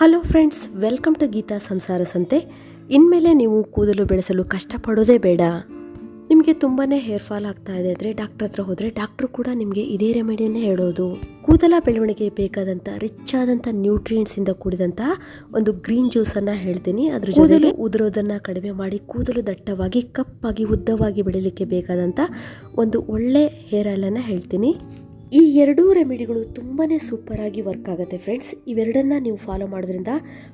Hello friends welcome to Geetha Samsara Sante. ಇನ್ಮೇಲೆ ನೀವು ಕೂದಲು ಬೆಳೆಸಲು ಕಷ್ಟಪಡೋದೇ ಬೇಡ. ನಿಮಗೆ ತುಂಬಾ ಹೇರ್ ಫಾಲ್ ಆಗ್ತಾ ಇದೆ ಅಂದರೆ ಡಾಕ್ಟರ್ ಹತ್ರ ಹೋದರೆ ಡಾಕ್ಟ್ರು ಕೂಡ ನಿಮಗೆ ಇದೇ ರೆಮಿಡಿಯನ್ನೇ ಹೇಳೋದು. ಕೂದಲ ಬೆಳವಣಿಗೆ ಬೇಕಾದಂಥ ರಿಚ್ ಆದಂಥ ನ್ಯೂಟ್ರಿಯೆಂಟ್ಸಿಂದ ಕೂಡಿದಂಥ ಒಂದು ಗ್ರೀನ್ ಜ್ಯೂಸನ್ನು ಹೇಳ್ತೀನಿ. ಅದ್ರ ಕೂದಲು ಉದುರೋದನ್ನು ಕಡಿಮೆ ಮಾಡಿ ಕೂದಲು ದಟ್ಟವಾಗಿ ಕಪ್ಪಾಗಿ ಉದ್ದವಾಗಿ ಬೆಳೀಲಿಕ್ಕೆ ಬೇಕಾದಂಥ ಒಂದು ಒಳ್ಳೆ ಹೇರ್ ಆಯಿಲನ್ನು ಹೇಳ್ತೀನಿ. ಈ ಎರಡೂ ರೆಮಿಡಿಗಳು ತುಂಬಾ ಸೂಪರಾಗಿ ವರ್ಕ್ ಆಗುತ್ತೆ ಫ್ರೆಂಡ್ಸ್ ಇವೆರಡನ್ನ ನೀವು ಫಾಲೋ ಮಾಡೋದ್ರಿಂದ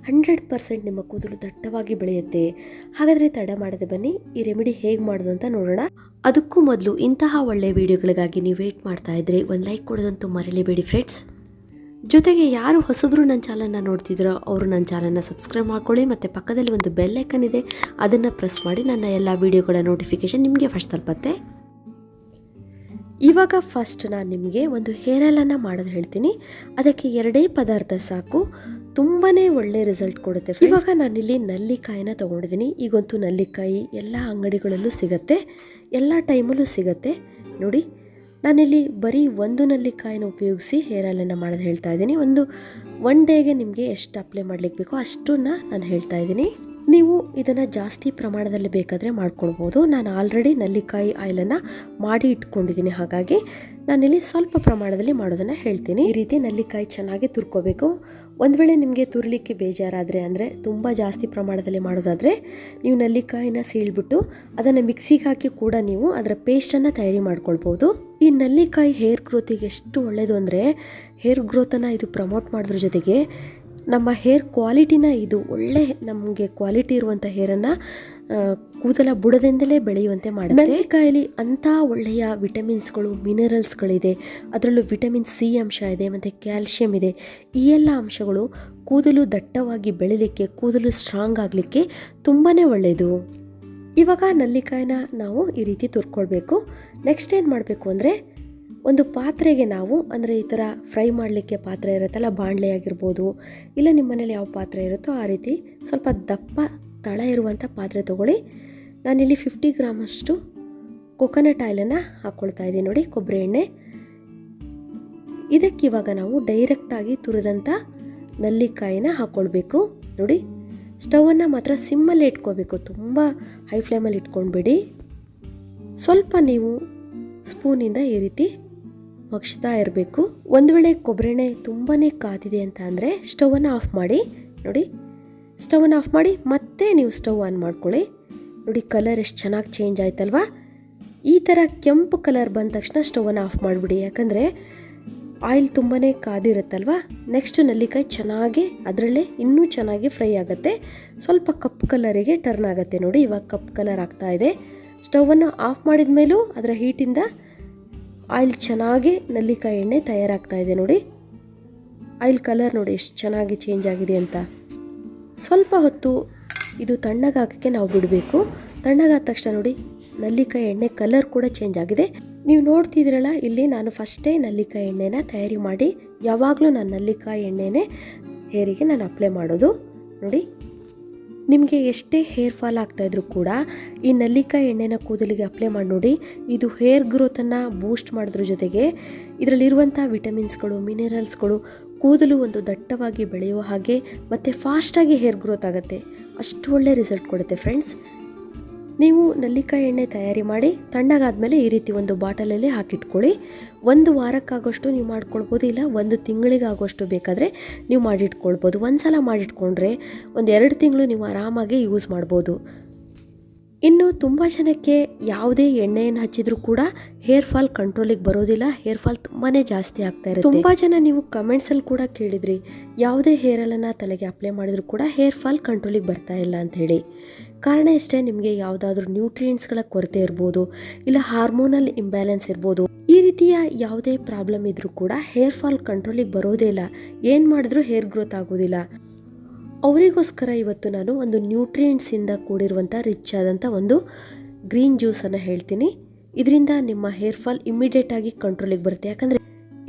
ಹಂಡ್ರೆಡ್ ಪರ್ಸೆಂಟ್ ನಿಮ್ಮ ಕೂದಲು ದಟ್ಟವಾಗಿ ಬೆಳೆಯುತ್ತೆ. ಹಾಗಾದರೆ ತಡ ಮಾಡದೆ ಬನ್ನಿ, ಈ ರೆಮಿಡಿ ಹೇಗೆ ಮಾಡೋದು ಅಂತ ನೋಡೋಣ. ಅದಕ್ಕೂ ಮೊದಲು ಇಂತಹ ಒಳ್ಳೆಯ ವಿಡಿಯೋಗಳಿಗಾಗಿ ನೀವು ವೇಟ್ ಮಾಡ್ತಾ ಇದ್ರೆ ಒಂದು ಲೈಕ್ ಕೊಡೋದಂತೂ ಮರೆಯಲೇಬೇಡಿ ಫ್ರೆಂಡ್ಸ್ ಜೊತೆಗೆ ಯಾರು ಹೊಸಬ್ರು ನನ್ನ ಚಾನಲ್ನ ನೋಡ್ತಿದ್ರೋ ಅವರು ನನ್ನ ಚಾನಲ್ನ ಸಬ್ಸ್ಕ್ರೈಬ್ ಮಾಡ್ಕೊಳ್ಳಿ, ಮತ್ತು ಪಕ್ಕದಲ್ಲಿ ಒಂದು ಬೆಲ್ ಇದೆ, ಅದನ್ನು ಪ್ರೆಸ್ ಮಾಡಿ ನನ್ನ ಎಲ್ಲ ವಿಡಿಯೋಗಳ ನೋಟಿಫಿಕೇಷನ್ ನಿಮಗೆ ಫಸ್ಟ್ ತಲುಪತ್ತೆ. ಇವಾಗ ಫಸ್ಟ್ ನಾನು ನಿಮಗೆ ಒಂದು ಹೇರ್ ಮಾಡೋದು ಹೇಳ್ತೀನಿ. ಅದಕ್ಕೆ ಎರಡೇ ಪದಾರ್ಥ ಸಾಕು. ತುಂಬಾ ಒಳ್ಳೆ ರಿಸಲ್ಟ್ ಕೊಡುತ್ತೆ ಇವಾಗ ನಾನಿಲ್ಲಿ ನಲ್ಲಿಕಾಯಿನ ತೊಗೊಂಡಿದ್ದೀನಿ ಈಗಂತೂ ನಲ್ಲಿಕಾಯಿ ಎಲ್ಲ ಅಂಗಡಿಗಳಲ್ಲೂ ಸಿಗತ್ತೆ. ಎಲ್ಲ ಟೈಮಲ್ಲೂ ಸಿಗತ್ತೆ. ನೋಡಿ, ನಾನಿಲ್ಲಿ ಬರೀ ಒಂದು ನಲ್ಲಿಕಾಯಿನ ಉಪಯೋಗಿಸಿ ಹೇರ್ ಮಾಡೋದು ಹೇಳ್ತಾ ಇದ್ದೀನಿ ಒಂದು ಒನ್ ಡೇಗೆ ನಿಮಗೆ ಎಷ್ಟು ಅಪ್ಲೈ ಮಾಡ್ಲಿಕ್ಕೆ ಬೇಕೋ ಅಷ್ಟನ್ನು ನಾನು ಹೇಳ್ತಾ ಇದ್ದೀನಿ ನೀವು ಇದನ್ನು ಜಾಸ್ತಿ ಪ್ರಮಾಣದಲ್ಲಿ ಬೇಕಾದರೆ ಮಾಡ್ಕೊಳ್ಬೋದು. ನಾನು ಆಲ್ರೆಡಿ ನಲ್ಲಿಕಾಯಿ ಆಯಿಲನ್ನು ಮಾಡಿ ಇಟ್ಕೊಂಡಿದ್ದೀನಿ. ಹಾಗಾಗಿ ನಾನಿಲ್ಲಿ ಸ್ವಲ್ಪ ಪ್ರಮಾಣದಲ್ಲಿ ಮಾಡೋದನ್ನು ಹೇಳ್ತೀನಿ. ಈ ರೀತಿ ನಲ್ಲಿಕಾಯಿ ಚೆನ್ನಾಗಿ ತುರ್ಕೋಬೇಕು. ಒಂದು ವೇಳೆ ನಿಮಗೆ ತುರ್ಲಿಕ್ಕೆ ಬೇಜಾರಾದರೆ ಅಂದರೆ ತುಂಬ ಜಾಸ್ತಿ ಪ್ರಮಾಣದಲ್ಲಿ ಮಾಡೋದಾದರೆ ನೀವು ನಲ್ಲಿಕಾಯಿನ ಸೀಳ್ಬಿಟ್ಟು ಅದನ್ನು ಮಿಕ್ಸಿಗೆ ಹಾಕಿ ಕೂಡ ನೀವು ಅದರ ಪೇಸ್ಟನ್ನು ತಯಾರಿ ಮಾಡ್ಕೊಳ್ಬೋದು. ಈ ನಲ್ಲಿಕಾಯಿ ಹೇರ್ ಗ್ರೋತಿಗೆ ಎಷ್ಟು ಒಳ್ಳೆಯದು ಅಂದರೆ ಹೇರ್ ಗ್ರೋತನ್ನು ಇದು ಪ್ರಮೋಟ್ ಮಾಡೋದ್ರ ಜೊತೆಗೆ ನಮ್ಮ ಹೇರ್ ಕ್ವಾಲಿಟಿನ ಇದು ಒಳ್ಳೆ ನಮಗೆ ಕ್ವಾಲಿಟಿ ಇರುವಂಥ ಹೇರನ್ನು ಕೂದಲ ಬುಡದಿಂದಲೇ ಬೆಳೆಯುವಂತೆ ಮಾಡುತ್ತೆ. ನೆಲ್ಲಿಕಾಯಲ್ಲಿ ಅಂಥ ಒಳ್ಳೆಯ ವಿಟಮಿನ್ಸ್ಗಳು, ಮಿನರಲ್ಸ್ಗಳಿದೆ. ಅದರಲ್ಲೂ ವಿಟಮಿನ್ ಸಿ ಅಂಶ ಇದೆ, ಮತ್ತು ಕ್ಯಾಲ್ಶಿಯಂ ಇದೆ. ಈ ಎಲ್ಲ ಅಂಶಗಳು ಕೂದಲು ದಟ್ಟವಾಗಿ ಬೆಳಿಲಿಕ್ಕೆ, ಕೂದಲು ಸ್ಟ್ರಾಂಗ್ ಆಗಲಿಕ್ಕೆ ತುಂಬಾ ಒಳ್ಳೆಯದು. ಇವಾಗ ನಲ್ಲಿಕಾಯಿನ ನಾವು ಈ ರೀತಿ ತುರ್ಕೊಳ್ಬೇಕು. ನೆಕ್ಸ್ಟ್ ಏನು ಮಾಡಬೇಕು ಅಂದರೆ ಒಂದು ಪಾತ್ರೆಗೆ ನಾವು, ಅಂದರೆ ಈ ಥರ ಫ್ರೈ ಮಾಡಲಿಕ್ಕೆ ಪಾತ್ರೆ ಇರುತ್ತಲ್ಲ ಬಾಣಲೆ ಆಗಿರ್ಬೋದು ಇಲ್ಲ ನಿಮ್ಮ ಮನೇಲಿ ಯಾವ ಪಾತ್ರೆ ಇರುತ್ತೋ ಆ ರೀತಿ ಸ್ವಲ್ಪ ದಪ್ಪ, ತಳ ಇರುವಂಥ ಪಾತ್ರೆ ತೊಗೊಳ್ಳಿ. ನಾನಿಲ್ಲಿ ಫಿಫ್ಟಿ ಗ್ರಾಮಷ್ಟು ಕೊಕೊನಟ್ ಆಯಿಲನ್ನು ಹಾಕ್ಕೊಳ್ತಾ ಇದ್ದೀನಿ ನೋಡಿ, ಕೊಬ್ಬರಿ ಎಣ್ಣೆ. ಇದಕ್ಕಿವಾಗ ನಾವು ಡೈರೆಕ್ಟಾಗಿ ತುರಿದಂಥ ನಲ್ಲಿಕಾಯಿನ ಹಾಕ್ಕೊಳ್ಬೇಕು ನೋಡಿ. ಸ್ಟವನ್ನು ಮಾತ್ರ ಸಿಮ್ಮಲ್ಲಿ ಇಟ್ಕೋಬೇಕು, ತುಂಬ ಹೈ ಫ್ಲೇಮಲ್ಲಿ ಇಟ್ಕೊಂಡ್ಬಿಡಿ. ಸ್ವಲ್ಪ ನೀವು ಸ್ಪೂನಿಂದ ಈ ರೀತಿ ಮಗ್ಸ್ತಾ ಇರಬೇಕು. ಒಂದು ವೇಳೆ ಕೊಬ್ಬರೆಣ್ಣೆ ತುಂಬಾ ಕಾದಿದೆ ಅಂತ ಅಂದರೆ ಸ್ಟವನ್ನು ಆಫ್ ಮಾಡಿ, ನೋಡಿ ಸ್ಟವನ್ನು ಆಫ್ ಮಾಡಿ ಮತ್ತೆ ನೀವು ಸ್ಟವ್ ಆನ್ ಮಾಡ್ಕೊಳ್ಳಿ. ನೋಡಿ ಕಲರ್ ಎಷ್ಟು ಚೆನ್ನಾಗಿ ಚೇಂಜ್ ಆಯ್ತಲ್ವಾ? ಈ ಥರ ಕೆಂಪು ಕಲರ್ ಬಂದ ತಕ್ಷಣ ಸ್ಟವನ್ನು ಆಫ್ ಮಾಡಿಬಿಡಿ. ಯಾಕಂದರೆ ಆಯಿಲ್ ತುಂಬಾ ಕಾದಿರುತ್ತಲ್ವ? ನೆಕ್ಸ್ಟ್ ನಲ್ಲಿಕಾಯಿ ಚೆನ್ನಾಗಿ, ಅದರಲ್ಲೇ ಇನ್ನೂ ಚೆನ್ನಾಗಿ ಫ್ರೈ ಆಗುತ್ತೆ. ಸ್ವಲ್ಪ ಕಪ್ಪು ಕಲರಿಗೆ ಟರ್ನ್ ಆಗುತ್ತೆ ನೋಡಿ, ಇವಾಗ ಕಪ್ಪು ಕಲರ್ ಆಗ್ತಾ ಇದೆ. ಸ್ಟವನ್ನು ಆಫ್ ಮಾಡಿದ ಮೇಲೂ ಅದರ ಹೀಟಿಂದ ಆಯಿಲ್ ಚೆನ್ನಾಗಿ ನಲ್ಲಿಕಾಯಿ ಎಣ್ಣೆ ತಯಾರಾಗ್ತಾ ಇದೆ ನೋಡಿ. ಆಯಿಲ್ ಕಲರ್ ನೋಡಿ ಎಷ್ಟು ಚೆನ್ನಾಗಿ ಚೇಂಜ್ ಆಗಿದೆ ಅಂತ. ಸ್ವಲ್ಪ ಹೊತ್ತು ಇದು ತಣ್ಣಗಾಕೋಕ್ಕೆ ನಾವು ಬಿಡಬೇಕು. ತಣ್ಣಗಾದ ತಕ್ಷಣ ನೋಡಿ, ನಲ್ಲಿಕಾಯಿ ಎಣ್ಣೆ ಕಲರ್ ಕೂಡ ಚೇಂಜ್ ಆಗಿದೆ. ನೀವು ನೋಡ್ತಿದ್ದೀರಲ್ಲ, ಇಲ್ಲಿ ನಾನು ಫಸ್ಟೇ ನಲ್ಲಿಕಾಯಿ ಎಣ್ಣೆನ ತಯಾರಿ ಮಾಡಿ, ಯಾವಾಗಲೂ ನಾನು ನಲ್ಲಿಕಾಯಿ ಎಣ್ಣೆನೇ ಹೇರಿಗೆ ನಾನು ಅಪ್ಲೈ ಮಾಡೋದು. ನೋಡಿ ನಿಮಗೆ ಎಷ್ಟೇ ಹೇರ್ ಫಾಲ್ ಆಗ್ತಾಯಿದ್ರು ಕೂಡ ಈ ನಲ್ಲಿಕಾಯಿ ಎಣ್ಣೆನ ಕೂದಲಿಗೆ ಅಪ್ಲೈ ಮಾಡಿ ನೋಡಿ. ಇದು ಹೇರ್ ಗ್ರೋತನ್ನು ಬೂಸ್ಟ್ ಮಾಡೋದ್ರ ಜೊತೆಗೆ ಇದರಲ್ಲಿರುವಂಥ ವಿಟಮಿನ್ಸ್ಗಳು ಮಿನರಲ್ಸ್ಗಳು ಕೂದಲು ಒಂದು ದಟ್ಟವಾಗಿ ಬೆಳೆಯುವ ಹಾಗೆ ಮತ್ತು ಫಾಸ್ಟಾಗಿ ಹೇರ್ ಗ್ರೋತ್ ಆಗುತ್ತೆ. ಅಷ್ಟು ಒಳ್ಳೆ ರಿಸಲ್ಟ್ ಕೊಡುತ್ತೆ ಫ್ರೆಂಡ್ಸ್ ನೀವು ನೆಲ್ಲಿಕಾಯಿ ಎಣ್ಣೆ ತಯಾರಿ ಮಾಡಿ ತಣ್ಣಗಾದ್ಮೇಲೆ ಈ ರೀತಿ ಒಂದು ಬಾಟಲಲ್ಲಿ ಹಾಕಿಟ್ಕೊಳ್ಳಿ. ಒಂದು ವಾರಕ್ಕಾಗೋಷ್ಟು ನೀವು ಮಾಡ್ಕೊಳ್ಬೋದು, ಇಲ್ಲ ಒಂದು ತಿಂಗಳಿಗಾಗೋಷ್ಟು ಬೇಕಾದರೆ ನೀವು ಮಾಡಿಟ್ಕೊಳ್ಬೋದು. ಒಂದು ಸಲ ಮಾಡಿಟ್ಕೊಂಡ್ರೆ ಒಂದು ಎರಡು ತಿಂಗಳು ನೀವು ಆರಾಮಾಗಿ ಯೂಸ್ ಮಾಡ್ಬೋದು. ಇನ್ನು ತುಂಬ ಜನಕ್ಕೆ ಯಾವುದೇ ಎಣ್ಣೆಯನ್ನು ಹಚ್ಚಿದ್ರೂ ಕೂಡ ಹೇರ್ ಫಾಲ್ ಕಂಟ್ರೋಲಿಗೆ ಬರೋದಿಲ್ಲ. ಹೇರ್ ಫಾಲ್ ತುಂಬಾ ಜಾಸ್ತಿ ಆಗ್ತಾ ಇರುತ್ತೆ. ತುಂಬ ಜನ ನೀವು ಕಮೆಂಟ್ಸಲ್ಲಿ ಕೂಡ ಕೇಳಿದ್ರಿ. ಯಾವುದೇ ಹೇರ್ ಆಯಿಲನ್ನು ತಲೆಗೆ ಅಪ್ಲೈ ಮಾಡಿದ್ರು ಕೂಡ ಹೇರ್ ಫಾಲ್ ಕಂಟ್ರೋಲಿಗೆ ಬರ್ತಾ ಇಲ್ಲ ಅಂತ ಹೇಳಿ. ಕಾರಣ ಇಷ್ಟೇ, ನಿಮಗೆ ಯಾವುದಾದ್ರೂ ನ್ಯೂಟ್ರಿಯೆಂಟ್ಸ್ಗಳ ಕೊರತೆ ಇರ್ಬೋದು, ಇಲ್ಲ ಹಾರ್ಮೋನಲ್ ಇಂಬ್ಯಾಲೆನ್ಸ್ ಇರ್ಬೋದು, ಈ ರೀತಿಯ ಯಾವುದೇ ಪ್ರಾಬ್ಲಮ್ ಇದ್ರೂ ಕೂಡ ಹೇರ್ ಫಾಲ್ ಕಂಟ್ರೋಲಿಗೆ ಬರೋದೇ ಇಲ್ಲ. ಏನು ಮಾಡಿದ್ರೂ ಹೇರ್ ಗ್ರೋತ್ ಆಗೋದಿಲ್ಲ. ಅವರಿಗೋಸ್ಕರ ಇವತ್ತು ನಾನು ಒಂದು ನ್ಯೂಟ್ರಿಯೆಂಟ್ಸಿಂದ ಕೂಡಿರುವಂಥ ರಿಚ್ ಆದಂಥ ಒಂದು ಗ್ರೀನ್ ಜ್ಯೂಸನ್ನು ಹೇಳ್ತೀನಿ. ಇದರಿಂದ ನಿಮ್ಮ ಹೇರ್ ಫಾಲ್ ಇಮ್ಮಿಡಿಯೇಟಾಗಿ ಕಂಟ್ರೋಲಿಗೆ ಬರುತ್ತೆ. ಯಾಕಂದರೆ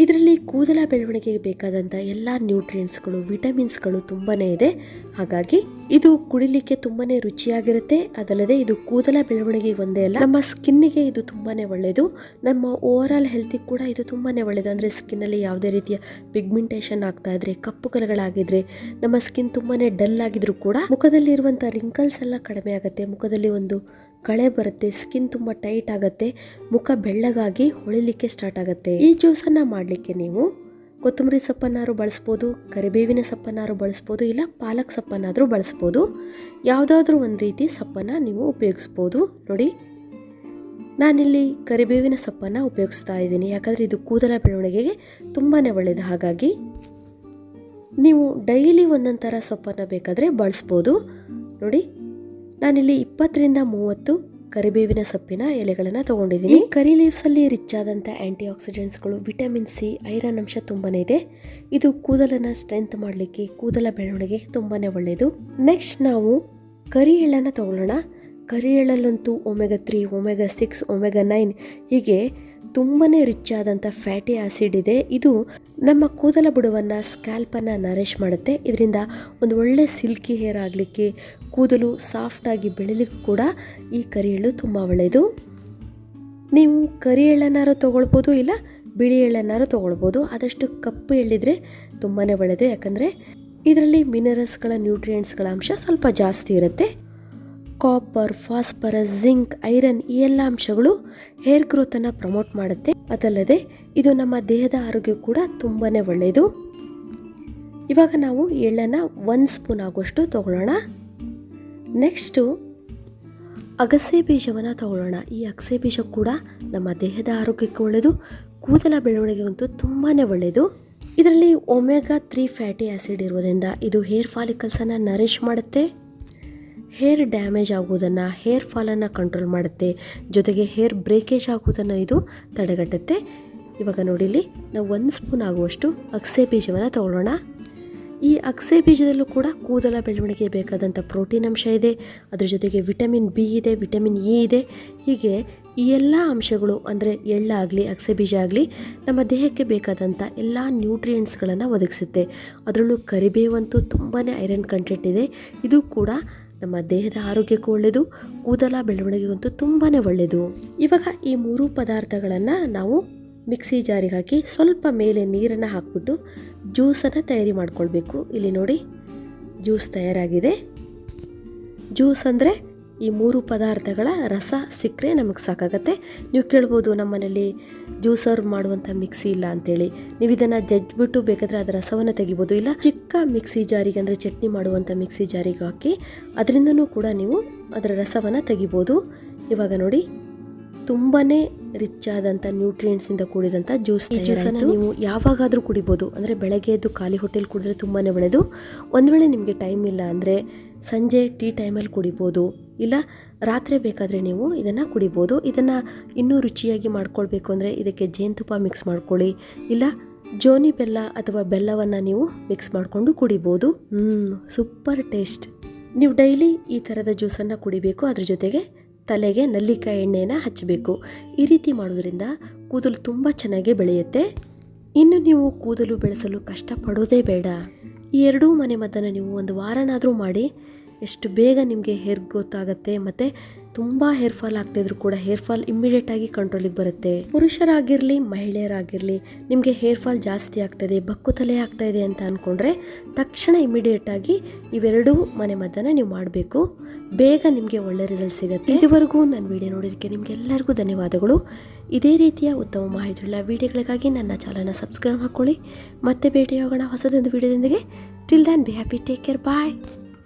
ಇದರಲ್ಲಿ ಕೂದಲ ಬೆಳವಣಿಗೆಗೆ ಬೇಕಾದಂಥ ಎಲ್ಲ ನ್ಯೂಟ್ರಿಯೆಂಟ್ಸ್ಗಳು ವಿಟಮಿನ್ಸ್ಗಳು ತುಂಬಾ ಇದೆ. ಹಾಗಾಗಿ ಇದು ಕುಡಿಲಿಕ್ಕೆ ತುಂಬಾನೇ ರುಚಿಯಾಗಿರುತ್ತೆ. ಅದಲ್ಲದೆ ಇದು ಕೂದಲ ಬೆಳವಣಿಗೆ ಒಂದೇ ಅಲ್ಲ, ನಮ್ಮ ಸ್ಕಿನ್ನಿಗೆ ಇದು ತುಂಬಾನೇ ಒಳ್ಳೆಯದು ನಮ್ಮ ಓವರ್ ಆಲ್ ಹೆಲ್ತಿಗೆ ಕೂಡ ಇದು ತುಂಬಾನೇ ಒಳ್ಳೆಯದು ಅಂದರೆ ಸ್ಕಿನ್ನಲ್ಲಿ ಯಾವುದೇ ರೀತಿಯ ಪಿಗ್ಮೆಂಟೇಷನ್ ಆಗ್ತಾ ಇದ್ರೆ, ಕಪ್ಪು ಕಲೆಗಳಾಗಿದ್ರೆ, ನಮ್ಮ ಸ್ಕಿನ್ ತುಂಬಾನೇ ಡಲ್ ಆಗಿದ್ರು ಕೂಡ ಮುಖದಲ್ಲಿ ಇರುವಂಥ ರಿಂಕಲ್ಸ್ ಎಲ್ಲ ಕಡಿಮೆ ಆಗುತ್ತೆ. ಮುಖದಲ್ಲಿ ಒಂದು ಕಳೆ ಬರುತ್ತೆ ಸ್ಕಿನ್ ತುಂಬ ಟೈಟ್ ಆಗುತ್ತೆ. ಮುಖ ಬೆಳ್ಳಗಾಗಿ ಹೊಳಿಲಿಕ್ಕೆ ಸ್ಟಾರ್ಟ್ ಆಗುತ್ತೆ. ಈ ಜ್ಯೂಸನ್ನು ಮಾಡಲಿಕ್ಕೆ ನೀವು ಕೊತ್ತಂಬರಿ ಸೊಪ್ಪನ್ನಾರು ಬಳಸ್ಬೋದು, ಕರಿಬೇವಿನ ಸೊಪ್ಪನ್ನಾರು ಬಳಸ್ಬೋದು, ಇಲ್ಲ ಪಾಲಕ್ ಸೊಪ್ಪನ್ನಾದರೂ ಬಳಸ್ಬೋದು. ಯಾವುದಾದ್ರೂ ಒಂದು ರೀತಿ ಸೊಪ್ಪನ್ನು ನೀವು ಉಪಯೋಗಿಸ್ಬೋದು. ನೋಡಿ, ನಾನಿಲ್ಲಿ ಕರಿಬೇವಿನ ಸೊಪ್ಪನ್ನು ಉಪಯೋಗಿಸ್ತಾ ಇದ್ದೀನಿ. ಯಾಕಂದರೆ ಇದು ಕೂದಲ ಬೆಳವಣಿಗೆಗೆ ತುಂಬಾ ಒಳ್ಳೆಯದು ಹಾಗಾಗಿ ನೀವು ಡೈಲಿ ಒಂದೊಂದು ಥರ ಸೊಪ್ಪನ್ನು ಬೇಕಾದರೆ ಬಳಸ್ಬೋದು. ನೋಡಿ, ನಾನಿಲ್ಲಿ ಇಪ್ಪತ್ತರಿಂದ ಮೂವತ್ತು ಕರಿಬೇವಿನ ಸೊಪ್ಪಿನ ಎಲೆಗಳನ್ನು ತಗೊಂಡಿದ್ದೀನಿ. ಕರಿ ಲೀವ್ಸ್ ಅಲ್ಲಿ ರಿಚ್ ಆದಂಥ ಆ್ಯಂಟಿ ಆಕ್ಸಿಡೆಂಟ್ಸ್ಗಳು ವಿಟಮಿನ್ ಸಿ ಐರನ್ ಅಂಶ ತುಂಬಾನೇ ಇದೆ. ಇದು ಕೂದಲನ್ನ ಸ್ಟ್ರೆಂತ್ ಮಾಡಲಿಕ್ಕೆ, ಕೂದಲ ಬೆಳವಣಿಗೆಗೆ ತುಂಬಾನೇ ಒಳ್ಳೆಯದು ನೆಕ್ಸ್ಟ್ ನಾವು ಕರಿ ಎಳ್ಳನ್ನು ತಗೊಳ್ಳೋಣ. ಕರಿ ಎಳ್ಳಲ್ಲಂತೂ omega three omega six omega nine ಹೀಗೆ ತುಂಬಾನೇ ರಿಚ್ ಆದಂಥ ಫ್ಯಾಟಿ ಆಸಿಡ್ ಇದೆ. ಇದು ನಮ್ಮ ಕೂದಲ ಬುಡವನ್ನು ಸ್ಕ್ಯಾಲ್ಪನ್ನು ನರಿಷ್ ಮಾಡುತ್ತೆ. ಇದರಿಂದ ಒಂದು ಒಳ್ಳೆ ಸಿಲ್ಕಿ ಹೇರ್ ಆಗಲಿಕ್ಕೆ ಕೂದಲು ಸಾಫ್ಟಾಗಿ ಬೆಳಿಲಿಕ್ಕೂ ಕೂಡ ಈ ಕರಿ ಎಳ್ಳು ತುಂಬ ಒಳ್ಳೆಯದು ನೀವು ಕರಿ ಎಳ್ಳನ್ನಾರು ತೊಗೊಳ್ಬೋದು ಇಲ್ಲ ಬಿಳಿ ಎಳ್ಳನ್ನಾರು ತೊಗೊಳ್ಬೋದು. ಆದಷ್ಟು ಕಪ್ಪು ಎಳ್ಳಿದ್ರೆ ತುಂಬಾ ಒಳ್ಳೆಯದು ಯಾಕಂದರೆ ಇದರಲ್ಲಿ ಮಿನರಲ್ಸ್ಗಳ ನ್ಯೂಟ್ರಿಯೆಂಟ್ಸ್ಗಳ ಅಂಶ ಸ್ವಲ್ಪ ಜಾಸ್ತಿ ಇರುತ್ತೆ. ಕಾಪರ್ ಫಾಸ್ಫರಸ್ ಜಿಂಕ್ ಐರನ್ ಈ ಎಲ್ಲ ಅಂಶಗಳು ಹೇರ್ ಗ್ರೋತನ್ನು ಪ್ರಮೋಟ್ ಮಾಡುತ್ತೆ. ಅದಲ್ಲದೆ ಇದು ನಮ್ಮ ದೇಹದ ಆರೋಗ್ಯ ಕೂಡ ತುಂಬಾ ಒಳ್ಳೆಯದು. ಇವಾಗ ನಾವು ಎಳ್ಳನ್ನು ಒಂದು ಸ್ಪೂನ್ ಆಗುವಷ್ಟು ತಗೊಳ್ಳೋಣ. ನೆಕ್ಸ್ಟು ಅಗಸೆ ಬೀಜವನ್ನು ತಗೊಳ್ಳೋಣ. ಈ ಅಗಸೆ ಬೀಜ ಕೂಡ ನಮ್ಮ ದೇಹದ ಆರೋಗ್ಯಕ್ಕೆ ಒಳ್ಳೆಯದು, ಕೂದಲ ಬೆಳವಣಿಗೆಗಂತೂ ತುಂಬಾ ಒಳ್ಳೆಯದು. ಇದರಲ್ಲಿ ಒಮೆಗಾ ತ್ರೀ ಫ್ಯಾಟಿ ಆ್ಯಸಿಡ್ ಇರೋದ್ರಿಂದ ಇದು ಹೇರ್ ಫಾಲಿಕಲ್ಸನ್ನು ನರಿಷ್ ಮಾಡುತ್ತೆ. ಹೇರ್ ಡ್ಯಾಮೇಜ್ ಆಗುವುದನ್ನು, ಹೇರ್ ಫಾಲನ್ನು ಕಂಟ್ರೋಲ್ ಮಾಡುತ್ತೆ, ಜೊತೆಗೆ ಹೇರ್ ಬ್ರೇಕೇಜ್ ಆಗುವುದನ್ನು ಇದು ತಡೆಗಟ್ಟುತ್ತೆ. ಇವಾಗ ನೋಡಿಲಿ ನಾವು ಒಂದು ಸ್ಪೂನ್ ಆಗುವಷ್ಟು ಅಗಸೆ ಬೀಜವನ್ನು ತಗೊಳ್ಳೋಣ. ಈ ಅಗಸೆ ಬೀಜದಲ್ಲೂ ಕೂಡ ಕೂದಲ ಬೆಳವಣಿಗೆ ಬೇಕಾದಂಥ ಪ್ರೋಟೀನ್ ಅಂಶ ಇದೆ, ಅದ್ರ ಜೊತೆಗೆ ವಿಟಮಿನ್ ಬಿ ಇದೆ, ವಿಟಮಿನ್ ಇ ಇದೆ. ಹೀಗೆ ಈ ಎಲ್ಲ ಅಂಶಗಳು ಅಂದರೆ ಎಳ್ಳಾಗಲಿ ಅಗಸೆ ಬೀಜ ಆಗಲಿ, ನಮ್ಮ ದೇಹಕ್ಕೆ ಬೇಕಾದಂಥ ಎಲ್ಲ ನ್ಯೂಟ್ರಿಯೆಂಟ್ಸ್ಗಳನ್ನು ಒದಗಿಸುತ್ತೆ. ಅದರಲ್ಲೂ ಕರಿಬೇವಂತೂ ತುಂಬಾ ಐರನ್ ಕಂಟೆಂಟ್ ಇದೆ. ಇದು ಕೂಡ ನಮ್ಮ ದೇಹದ ಆರೋಗ್ಯಕ್ಕೂ ಒಳ್ಳೆಯದು, ಕೂದಲ ಬೆಳವಣಿಗೆಗಂತೂ ತುಂಬಾ ಒಳ್ಳೆಯದು. ಇವಾಗ ಈ ಮೂರು ಪದಾರ್ಥಗಳನ್ನು ನಾವು ಮಿಕ್ಸಿ ಜಾರಿಗೆ ಹಾಕಿ ಸ್ವಲ್ಪ ಮೇಲೆ ನೀರನ್ನು ಹಾಕ್ಬಿಟ್ಟು ಜ್ಯೂಸನ್ನು ತಯಾರಿ ಮಾಡ್ಕೊಳ್ಬೇಕು. ಇಲ್ಲಿ ನೋಡಿ, ಜ್ಯೂಸ್ ತಯಾರಾಗಿದೆ. ಜ್ಯೂಸ್ ಅಂದರೆ ಈ ಮೂರು ಪದಾರ್ಥಗಳ ರಸ ಸಿಕ್ಕರೆ ನಮಗೆ ಸಾಕಾಗತ್ತೆ. ನೀವು ಕೇಳ್ಬೋದು ನಮ್ಮ ಮನೇಲಿ ಜ್ಯೂಸರ್ ಮಾಡುವಂಥ ಮಿಕ್ಸಿ ಇಲ್ಲ ಅಂತೇಳಿ. ನೀವು ಇದನ್ನು ಜಜ್ಬಿಟ್ಟು ಬೇಕಾದರೆ ಅದರ ರಸವನ್ನು ತೆಗಿಬೋದು. ಇಲ್ಲ ಚಿಕ್ಕ ಮಿಕ್ಸಿ ಜಾರಿಗೆ ಅಂದರೆ ಚಟ್ನಿ ಮಾಡುವಂಥ ಮಿಕ್ಸಿ ಜಾರಿಗೆ ಹಾಕಿ ಅದರಿಂದನೂ ಕೂಡ ನೀವು ಅದರ ರಸವನ್ನು ತೆಗಿಬೋದು. ಇವಾಗ ನೋಡಿ ತುಂಬಾ ರಿಚ್ ಆದಂಥ ನ್ಯೂಟ್ರಿಯೆಂಟ್ಸಿಂದ ಕೂಡಿದಂಥ ಜ್ಯೂಸ್ ಈ ಜ್ಯೂಸನ್ನು ನೀವು ಯಾವಾಗಾದರೂ ಕುಡಿಬೋದು. ಅಂದರೆ ಬೆಳಗ್ಗೆ ಎದ್ದು ಖಾಲಿ ಹೊಟ್ಟೆಲಿ ಕುಡಿದ್ರೆ ತುಂಬಾ ಒಳ್ಳೆಯದು ಒಂದು ವೇಳೆ ನಿಮಗೆ ಟೈಮ್ ಇಲ್ಲ ಅಂದರೆ ಸಂಜೆ ಟೀ ಟೈಮಲ್ಲಿ ಕುಡಿಬೋದು. ಇಲ್ಲ, ರಾತ್ರಿ ಬೇಕಾದರೆ ನೀವು ಇದನ್ನು ಕುಡಿಬೋದು. ಇದನ್ನು ಇನ್ನೂ ರುಚಿಯಾಗಿ ಮಾಡ್ಕೊಳ್ಬೇಕು ಅಂದರೆ ಇದಕ್ಕೆ ಜೇನುತುಪ್ಪ ಮಿಕ್ಸ್ ಮಾಡ್ಕೊಳ್ಳಿ. ಇಲ್ಲ, ಜೋನಿ ಬೆಲ್ಲ ಅಥವಾ ಬೆಲ್ಲವನ್ನು ನೀವು ಮಿಕ್ಸ್ ಮಾಡಿಕೊಂಡು ಕುಡಿಬೋದು. ಸೂಪರ್ ಟೇಸ್ಟ್ ನೀವು ಡೈಲಿ ಈ ಥರದ ಜ್ಯೂಸನ್ನು ಕುಡಿಬೇಕು. ಅದ್ರ ಜೊತೆಗೆ ತಲೆಗೆ ನಲ್ಲಿಕಾಯಿ ಎಣ್ಣೆಯನ್ನು ಹಚ್ಚಬೇಕು ಈ ರೀತಿ ಮಾಡೋದ್ರಿಂದ ಕೂದಲು ತುಂಬ ಚೆನ್ನಾಗಿ ಬೆಳೆಯುತ್ತೆ. ಇನ್ನು ನೀವು ಕೂದಲು ಬೆಳೆಸಲು ಕಷ್ಟಪಡೋದೇ ಬೇಡ. ಈ ಎರಡೂ ಮನೆ ಮದ್ದನ್ನು ನೀವು ಒಂದು ವಾರನಾದರೂ ಮಾಡಿ ಎಷ್ಟು ಬೇಗ ನಿಮಗೆ ಹೇರ್ ಗ್ರೋತ್ ಆಗುತ್ತೆ ಮತ್ತು ತುಂಬ ಹೇರ್ ಫಾಲ್ ಆಗ್ತಿದ್ರು ಕೂಡ ಹೇರ್ ಫಾಲ್ ಇಮ್ಮಿಡಿಯೇಟ್ ಆಗಿ ಕಂಟ್ರೋಲಿಗೆ ಬರುತ್ತೆ. ಪುರುಷರಾಗಿರಲಿ, ಮಹಿಳೆಯರಾಗಿರಲಿ, ನಿಮಗೆ ಹೇರ್ ಫಾಲ್ ಜಾಸ್ತಿ ಆಗ್ತದೆ ಬಕ್ಕು ತಲೆ ಆಗ್ತಾ ಅಂತ ಅಂದ್ಕೊಂಡ್ರೆ ತಕ್ಷಣ ಇಮಿಡಿಯೇಟ್ ಆಗಿ ಇವೆರಡೂ ಮನೆ ಮದ್ದನ್ನು ನೀವು ಮಾಡಬೇಕು. ಬೇಗ ನಿಮಗೆ ಒಳ್ಳೆ ರಿಸಲ್ಟ್ ಸಿಗುತ್ತೆ. ಇದುವರೆಗೂ ನನ್ನ ವಿಡಿಯೋ ನೋಡೋದಕ್ಕೆ ನಿಮಗೆಲ್ಲರಿಗೂ ಧನ್ಯವಾದಗಳು. ಇದೇ ರೀತಿಯ ಉತ್ತಮ ಮಾಹಿತಿಯುಳ್ಳ ವಿಡಿಯೋಗಳಿಗಾಗಿ ನನ್ನ ಚಾನಲ್ನ ಸಬ್ಸ್ಕ್ರೈಬ್ ಹಾಕ್ಕೊಳ್ಳಿ ಮತ್ತೆ ಭೇಟಿಯಾಗೋಣ ಹೊಸದೊಂದು ವಿಡಿಯೋದೊಂದಿಗೆ till then be happy take care bye